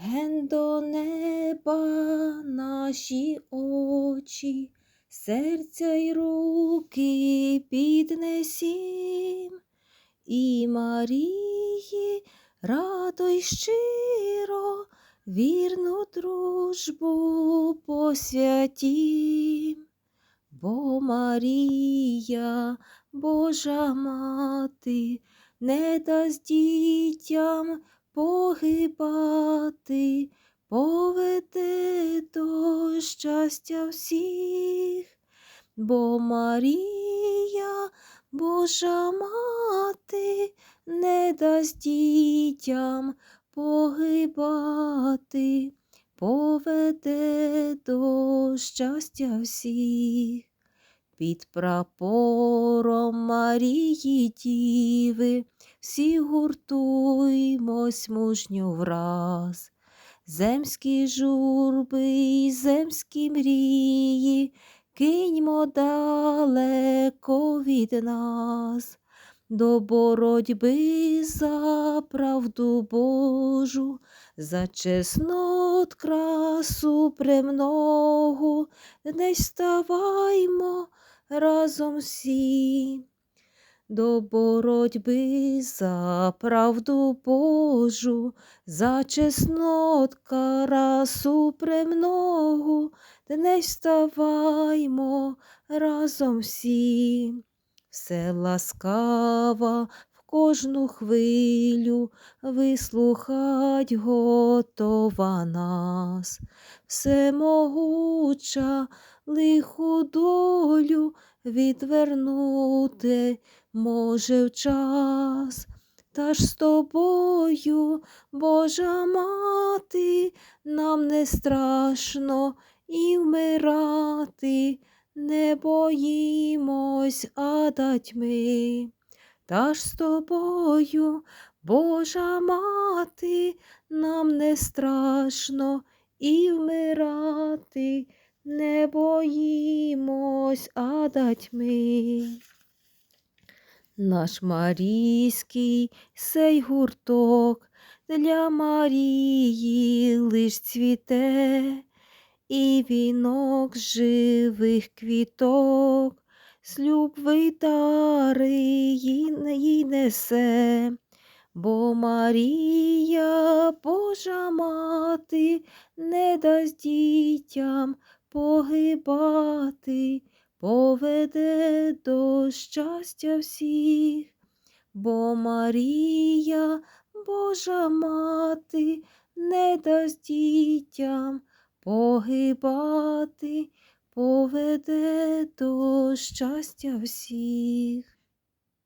ген до неба наші очі, серця й руки піднесім, і Марії радо й щиро вірну дружбу посвятім. Бо Марія, Божа мати, не дасть дітям погибати, поведе до щастя всіх, бо Марія, Божа мати, не дасть дітям погибати, поведе до щастя всіх. Під прапором Марії Діви всі гуртуймось мужньо враз. Земські журби й земські мрії киньмо далеко від нас, до боротьби за правду Божу, за чеснот красу премногу, днесь ставаймо разом всі. До боротьби за правду Божу, за чеснот расу премногу, не вставаймо разом всі. Все ласкава кожну хвилю, вислухать готова нас, всемогуча лиху долю відвернути може в час. Та ж з тобою, Божа мати, нам не страшно і вмирати, не боїмось ада тьми. Та ж з тобою, Божа мати, нам не страшно і вмирати, не боїмось ада тьми. Наш марійський сей гурток для Марії лиш цвіте, і вінок живих квіток, слюб витари їй несе, бо Марія, Божа мати, не дасть дітям погибати, поведе до щастя всіх, бо Марія, Божа мати, не дасть дітям погибати, поведе до щастя всіх.